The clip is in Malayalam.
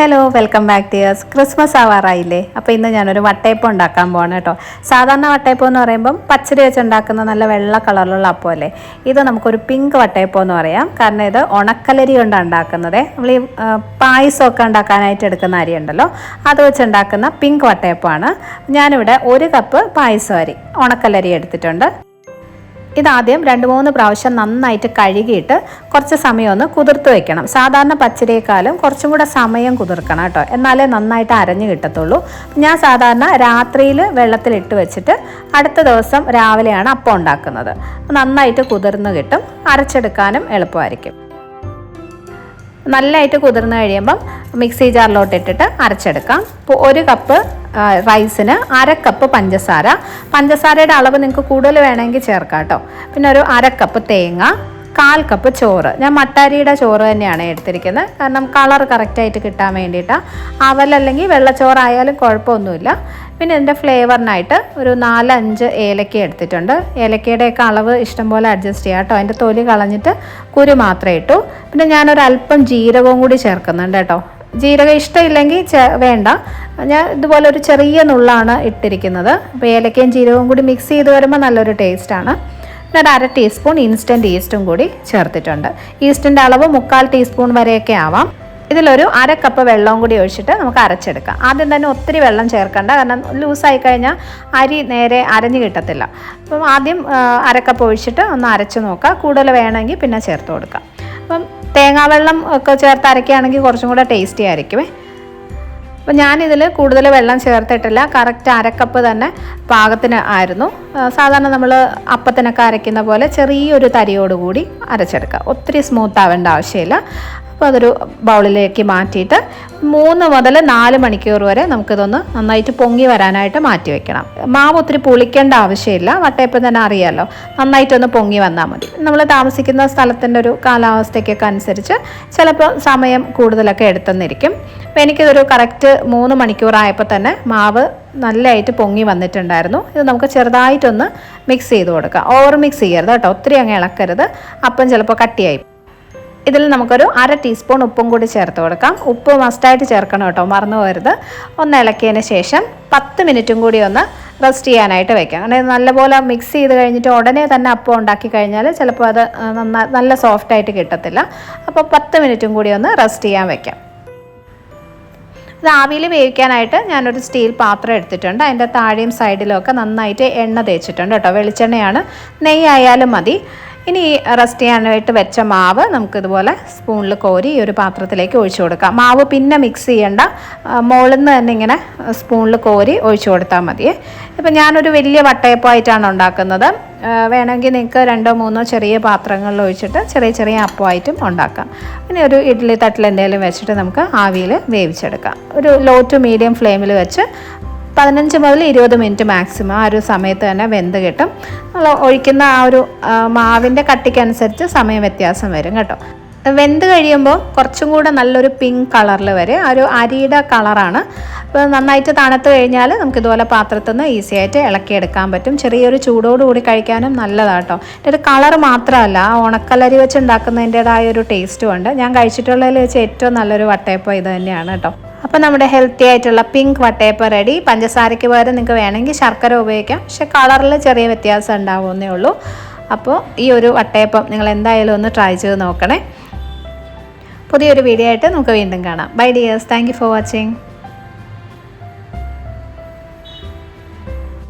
Hello welcome back dears Christmas ആവാറായില്ലേ? അപ്പോൾ ഇന്ന് ഞാനൊരു വട്ടയപ്പം ഉണ്ടാക്കാൻ പോകണം കേട്ടോ. സാധാരണ വട്ടയപ്പം എന്ന് പറയുമ്പം പച്ചരി വെച്ച് ഉണ്ടാക്കുന്ന നല്ല വെള്ള കളറിലുള്ള അപ്പം അല്ലേ ഇത് നമുക്കൊരു പിങ്ക് വട്ടയപ്പം എന്ന് പറയാം. കാരണം ഇത് ഉണക്കലരി കൊണ്ടാണ് ഉണ്ടാക്കുന്നത്. നമ്മൾ ഈ പായസമൊക്കെ ഉണ്ടാക്കാനായിട്ട് എടുക്കുന്ന അരി ഉണ്ടല്ലോ. അത് വെച്ച് ഉണ്ടാക്കുന്ന പിങ്ക് വട്ടയപ്പമാണ്. ഞാനിവിടെ ഒരു കപ്പ് പായസം അരി ഉണക്കലരി എടുത്തിട്ടുണ്ട്. ഇതാദ്യം രണ്ട് മൂന്ന് പ്രാവശ്യം നന്നായിട്ട് കഴുകിയിട്ട് കുറച്ച് സമയം ഒന്ന് കുതിർത്ത് വെക്കണം. സാധാരണ പച്ചരിയേക്കാളും കുറച്ചും കൂടെ സമയം കുതിർക്കണം കേട്ടോ. എന്നാലേ നന്നായിട്ട് അരഞ്ഞു കിട്ടത്തുള്ളൂ. ഞാൻ സാധാരണ രാത്രിയിൽ വെള്ളത്തിലിട്ട് വെച്ചിട്ട് അടുത്ത ദിവസം രാവിലെയാണ് അപ്പം ഉണ്ടാക്കുന്നത്. നന്നായിട്ട് കുതിർന്ന് കിട്ടും. അരച്ചെടുക്കാനും എളുപ്പമായിരിക്കും. നല്ലതായിട്ട് കുതിർന്ന് കഴിയുമ്പം മിക്സി ജാറിലോട്ട് ഇട്ടിട്ട് അരച്ചെടുക്കാം. ഒരു കപ്പ് റൈസിന് അര കപ്പ് പഞ്ചസാര. പഞ്ചസാരയുടെ അളവ് നിങ്ങൾക്ക് കൂടുതൽ വേണമെങ്കിൽ ചേർക്കാം കേട്ടോ പിന്നെ ഒരു അര കപ്പ് തേങ്ങ കാൽ കപ്പ് ചോറ്. ഞാൻ മട്ടാരിയുടെ ചോറ് തന്നെയാണ് എടുത്തിരിക്കുന്നത്. കാരണം കളർ കറക്റ്റായിട്ട് കിട്ടാൻ വേണ്ടിയിട്ടാണ് അവലല്ലെങ്കിൽ വെള്ളച്ചോറായാലും കുഴപ്പമൊന്നുമില്ല. പിന്നെ ഇതിന്റെ ഫ്ലേവറിനായിട്ട് ഒരു നാലഞ്ച് ഏലക്ക എടുത്തിട്ടുണ്ട്. ഏലക്കയുടെയൊക്കെ അളവ് ഇഷ്ടംപോലെ അഡ്ജസ്റ്റ് ചെയ്യാം കേട്ടോ അതിന്റെ തൊലി കളഞ്ഞിട്ട് കുരു മാത്രമേ ഇട്ടു. പിന്നെ ഞാനൊരൽപ്പം ജീരകവും കൂടി ചേർക്കുന്നുണ്ട് കേട്ടോ ജീരകം ഇഷ്ടമില്ലെങ്കിൽ വേണ്ട. ഞാൻ ഇതുപോലെ ഒരു ചെറിയ നുള്ളാണ് ഇട്ടിരിക്കുന്നത്. അപ്പോൾ ഏലക്കയും ജീരകവും കൂടി മിക്സ് ചെയ്ത് വരുമ്പോൾ നല്ലൊരു ടേസ്റ്റാണ് ഒരു അര ടീസ്പൂൺ ഇൻസ്റ്റന്റ് ഈസ്റ്റും കൂടി ചേർത്തിട്ടുണ്ട്. ഈസ്റ്റിന്റെ അളവ് മുക്കാൽ ടീസ്പൂൺ വരെയൊക്കെ ആവാം. ഇതിലൊരു അര കപ്പ് വെള്ളവും കൂടി ഒഴിച്ചിട്ട് നമുക്ക് അരച്ചെടുക്കാം. ആദ്യം തന്നെ ഒത്തിരി വെള്ളം ചേർക്കണ്ട. കാരണം ലൂസായി കഴിഞ്ഞാൽ അരി നേരെ അരഞ്ഞു കിട്ടത്തില്ല. അപ്പം ആദ്യം അരക്കപ്പ് അര കപ്പ് ഒഴിച്ചിട്ട് ഒന്ന് അരച്ച് നോക്കുക കൂടുതൽ വേണമെങ്കിൽ പിന്നെ ചേർത്ത് കൊടുക്കാം. അപ്പം തേങ്ങാവെള്ളം ഒക്കെ ചേർത്ത് അരയ്ക്കുകയാണെങ്കിൽ കുറച്ചും കൂടെ ടേസ്റ്റി ആയിരിക്കുമേ. അപ്പോൾ ഞാനിതിൽ കൂടുതൽ വെള്ളം ചേർത്തിട്ടില്ല. കറക്റ്റ് അരക്കപ്പ് തന്നെ പാകത്തിന് ആയിരുന്നു. സാധാരണ നമ്മൾ അപ്പത്തിനൊക്കെ അരയ്ക്കുന്ന പോലെ ചെറിയൊരു തരിയോടുകൂടി അരച്ചെടുക്കുക. ഒത്തിരി സ്മൂത്ത് ആവേണ്ട ആവശ്യമില്ല. അപ്പോൾ അതൊരു ബൗളിലേക്ക് മാറ്റിയിട്ട് മൂന്ന് മുതൽ നാല് മണിക്കൂർ വരെ നമുക്കിതൊന്ന് നന്നായിട്ട് പൊങ്ങി വരാനായിട്ട് മാറ്റി വെക്കണം. മാവ് ഒത്തിരി പുളിക്കേണ്ട ആവശ്യമില്ല. വട്ടയപ്പം തന്നെ അറിയാമല്ലോ നന്നായിട്ടൊന്ന് പൊങ്ങി വന്നാൽ മതി. നമ്മൾ താമസിക്കുന്ന സ്ഥലത്തിന്റെ ഒരു കാലാവസ്ഥയ്ക്കൊക്കെ അനുസരിച്ച് ചിലപ്പോൾ സമയം കൂടുതലൊക്കെ എടുത്തെന്നിരിക്കും അപ്പോൾ എനിക്കിതൊരു കറക്റ്റ് മൂന്ന് മണിക്കൂറായപ്പോൾ തന്നെ മാവ് നല്ലതായിട്ട് പൊങ്ങി വന്നിട്ടുണ്ടായിരുന്നു. ഇത് നമുക്ക് ചെറുതായിട്ടൊന്ന് മിക്സ് ചെയ്ത് കൊടുക്കാം. ഓവർ മിക്സ് ചെയ്യരുത് കേട്ടോ. ഒത്തിരി അങ്ങ് ഇളക്കരുത്. അപ്പം ചിലപ്പോൾ കട്ടിയായി ഇതിൽ നമുക്കൊരു അര ടീസ്പൂൺ ഉപ്പും കൂടി ചേർത്ത് കൊടുക്കാം. ഉപ്പ് മസ്റ്റായിട്ട് ചേർക്കണം കേട്ടോ മറന്നു പോരുത് ഒന്ന് ഇളക്കിയതിന് ശേഷം പത്ത് മിനിറ്റും കൂടി ഒന്ന് റെസ്റ്റ് ചെയ്യാനായിട്ട് വെക്കാം അങ്ങനെ നല്ലപോലെ മിക്സ് ചെയ്ത് കഴിഞ്ഞിട്ട് ഉടനെ തന്നെ അപ്പം ഉണ്ടാക്കി കഴിഞ്ഞാൽ ചിലപ്പോൾ അത് നന്നാ നല്ല സോഫ്റ്റായിട്ട് കിട്ടത്തില്ല. അപ്പോൾ പത്ത് മിനിറ്റും കൂടി ഒന്ന് റെസ്റ്റ് ചെയ്യാൻ വെക്കാം. ഇത് ആവിയിൽ വേവിക്കാനായിട്ട് ഞാനൊരു സ്റ്റീൽ പാത്രം എടുത്തിട്ടുണ്ട്. അതിന്റെ താഴെയും സൈഡിലും ഒക്കെ നന്നായിട്ട് എണ്ണ തേച്ചിട്ടുണ്ട് കേട്ടോ. വെളിച്ചെണ്ണയാണ്. നെയ്യായാലും മതി. ഇനി റെസ്റ്റ് ചെയ്യാനായിട്ട് വെച്ച മാവ് നമുക്ക് ഇതുപോലെ സ്പൂണിൽ കോരി ഈ ഒരു പാത്രത്തിലേക്ക് ഒഴിച്ചു കൊടുക്കാം. മാവ് പിന്നെ മിക്സ് ചെയ്യേണ്ട. മുകളിൽ നിന്ന് തന്നെ ഇങ്ങനെ സ്പൂണിൽ കോരി ഒഴിച്ചു കൊടുത്താൽ മതി. ഇപ്പം ഞാനൊരു വലിയ വട്ടയപ്പമായിട്ടാണ് ഉണ്ടാക്കുന്നത്. വേണമെങ്കിൽ നിങ്ങൾക്ക് രണ്ടോ മൂന്നോ ചെറിയ പാത്രങ്ങളിൽ ഒഴിച്ചിട്ട് ചെറിയ ചെറിയ അപ്പമായിട്ടും ഉണ്ടാക്കാം. പിന്നെ ഒരു ഇഡ്ഡലി തട്ടിൽ എന്തെങ്കിലും വെച്ചിട്ട് നമുക്ക് ആവിയിൽ വേവിച്ചെടുക്കാം. ഒരു ലോ ടു മീഡിയം ഫ്ലെയിമിൽ വെച്ച് പതിനഞ്ച് മുതൽ ഇരുപത് മിനിറ്റ് മാക്സിമം ആ ഒരു സമയത്ത് തന്നെ വെന്ത് കിട്ടും. ഒഴിക്കുന്ന ആ ഒരു മാവിന്റെ കട്ടിക്കനുസരിച്ച് സമയം വ്യത്യാസം വരും കേട്ടോ. വെന്ത് കഴിയുമ്പോൾ കുറച്ചും കൂടെ നല്ലൊരു പിങ്ക് കളറിൽ വരെ ആ ഒരു അരിയുടെ കളറാണ്. അപ്പോൾ നന്നായിട്ട് തണുത്ത് കഴിഞ്ഞാൽ നമുക്ക് ഇതുപോലെ പാത്രത്തിൽ നിന്ന് ഈസി ആയിട്ട് ഇളക്കിയെടുക്കാൻ പറ്റും. ചെറിയൊരു ചൂടോടുകൂടി കഴിക്കാനും നല്ലതാണ് കേട്ടോ. ഒരു കളർ മാത്രമല്ല ആ ഉണക്കലരി വെച്ച് ഉണ്ടാക്കുന്നതിന്റെതായ ഒരു ടേസ്റ്റും ഉണ്ട്. ഞാൻ കഴിച്ചിട്ടുള്ളതിൽ വെച്ച് ഏറ്റവും നല്ലൊരു വട്ടയപ്പം ഇത് തന്നെയാണ് കേട്ടോ. അപ്പോൾ നമ്മുടെ ഹെൽത്തി ആയിട്ടുള്ള പിങ്ക് വട്ടയപ്പം റെഡി പഞ്ചസാരയ്ക്ക് പകരം നിങ്ങൾക്ക് വേണമെങ്കിൽ ശർക്കര ഉപയോഗിക്കാം. പക്ഷെ കളറിൽ ചെറിയ വ്യത്യാസം ഉണ്ടാവുമെന്നേ ഉള്ളൂ. അപ്പോൾ ഈ ഒരു വട്ടയപ്പം നിങ്ങൾ എന്തായാലും ഒന്ന് ട്രൈ ചെയ്ത് നോക്കണേ. പുതിയൊരു വീഡിയോ ആയിട്ട് നമുക്ക് വീണ്ടും കാണാം. Bye dears thank for watching